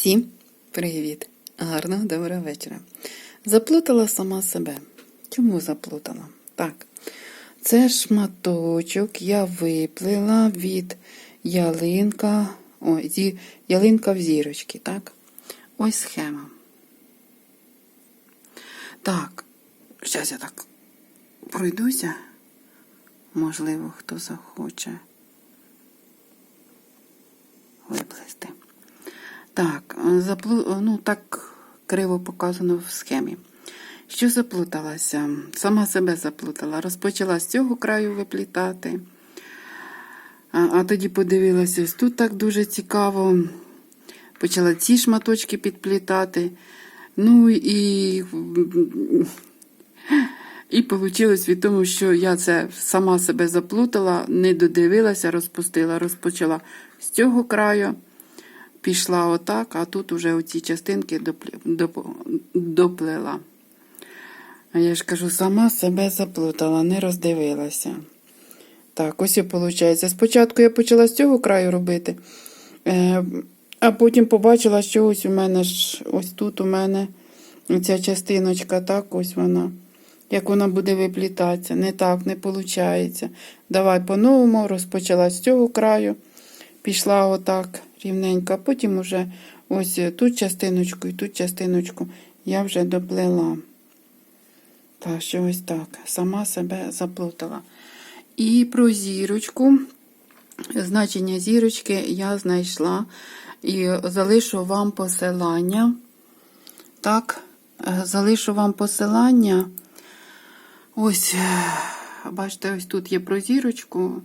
Всім привіт! Гарного доброго вечора. Заплутала сама себе. Чому заплутала? Так, це шматочок я виплила від ялинка, о, зі, ялинка в зірочки, так? Ось схема. Так, зараз я так пройдуся. Можливо, хто захоче Так, заплу... ну так криво показано в схемі. Що заплуталася? Сама себе заплутала. Розпочала з цього краю виплітати. А, а тоді подивилася, тут так дуже цікаво. Почала ці шматочки підплітати. Ну і і вийшло від того, що я це сама себе заплутала, не додивилася, розпустила, розпочала з цього краю, пішла отак, а тут вже оці частинки доплі- доп- доплела. А я ж кажу, сама себе заплутала, не роздивилася. Так, ось і виходить. Спочатку я почала з цього краю робити, е, а потім побачила, що ось у мене ж, ось тут у мене ця частиночка, так, ось вона. Як вона буде виплітатися. Не так, не виходить. Давай по-новому, розпочала з цього краю, пішла отак рівненько, потім уже ось тут частиночку і тут частиночку я вже доплела. Так, що ось так. Сама себе заплутала. І про зірочку. Значення зірочки я знайшла і залишу вам посилання. Так, е, залишу вам посилання. Ось, е, бачите, ось тут є про зірочку.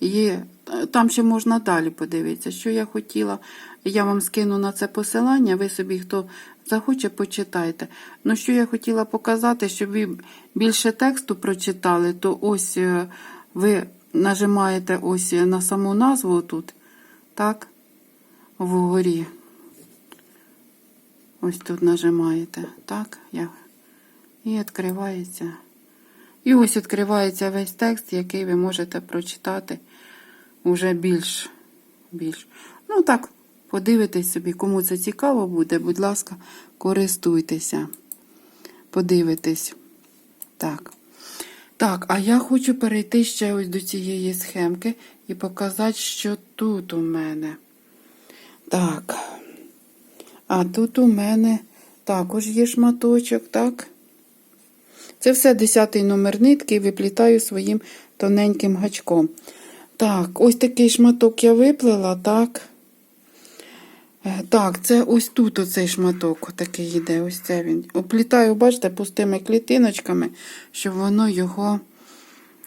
Є, там ще можна далі подивитися, що я хотіла. Я вам скину на це посилання, ви собі, хто захоче, почитайте. Ну, що я хотіла показати, щоб ви більше тексту прочитали, то ось е, ви нажимаєте ось на саму назву тут, так, вгорі. Ось тут нажимаєте, так, я. І відкривається. І ось відкривається весь текст, який ви можете прочитати уже більш. більш. Ну так, подивитесь собі, кому це цікаво буде, будь ласка, користуйтеся. Подивитесь. Так. Так, а я хочу перейти ще ось до цієї схемки і показати, що тут у мене. Так. А тут у мене також є шматочок, так? Це все 10 номер нитки виплітаю своїм тоненьким гачком. Так, ось такий шматок я виплела, так. Е, Так, це ось тут оцей шматок такий йде, ось це він. Оплітаю, бачите, пустими клітиночками, щоб воно його.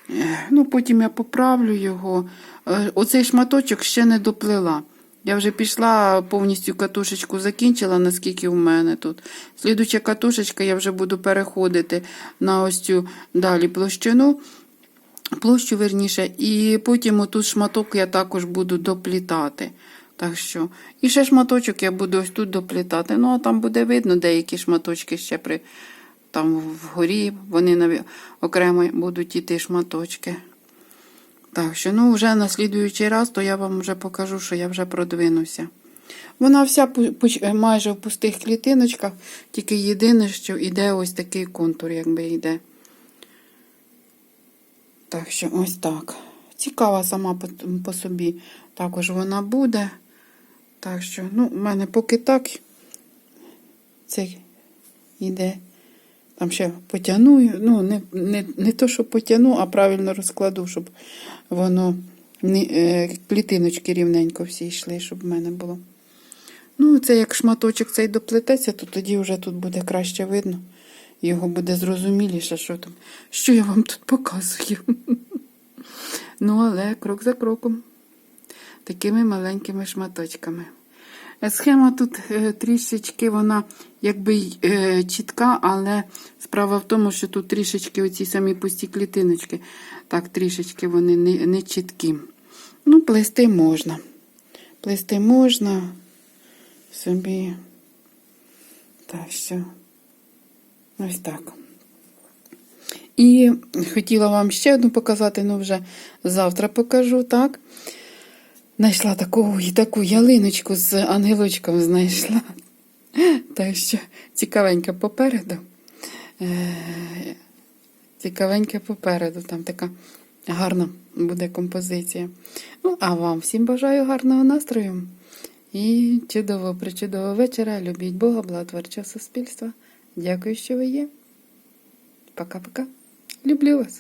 е, Ну, потім я поправлю його. Е, Оцей шматочок ще не доплела. Я вже пішла повністю катушечку закінчила, наскільки в мене тут. Слідуча катушечка, я вже буду переходити на ось цю далі площину, площу верніше, і потім отут шматок я також буду доплітати. Так що, І ще шматочок я буду ось тут доплітати. Ну, а там буде видно деякі шматочки ще при там вгорі, вони окремо будуть іти шматочки. Так що, ну, вже на слідуючий раз, то я вам вже покажу, що я вже продвинуся. Вона вся майже в пустих клітиночках, тільки єдине, що йде ось такий контур, якби йде. Так що, ось так. Цікава сама по, по собі. Також вона буде. Так що, ну, в мене поки так це йде. Там ще потягну, ну, не, не, не то, що потягну, а правильно розкладу, щоб воно не, е, клітиночки рівненько всі йшли, щоб в мене було. Ну, це як шматочок цей доплететься, то тоді вже тут буде краще видно. Його буде зрозуміліше, що там, що я вам тут показую. Ну, але крок за кроком. Такими маленькими шматочками. Е, Схема тут е, трішечки вона якби е, чітка, але справа в тому, що тут трішечки оці самі пусті клітиночки, так трішечки вони не, не чіткі. Ну, плести можна. Плести можна собі. Так що, ось так. І хотіла вам ще одну показати, ну вже завтра покажу, так? знайшла таку, таку ялиночку з ангелочком знайшла. Так що цікавеньке попереду. Е, Цікавеньке попереду, там така гарна буде композиція. Ну, а вам всім бажаю гарного настрою і чудового, причудового вечора. Любіть Бога, благотворчого суспільства. Дякую, що ви є. Пока-пока. Люблю вас.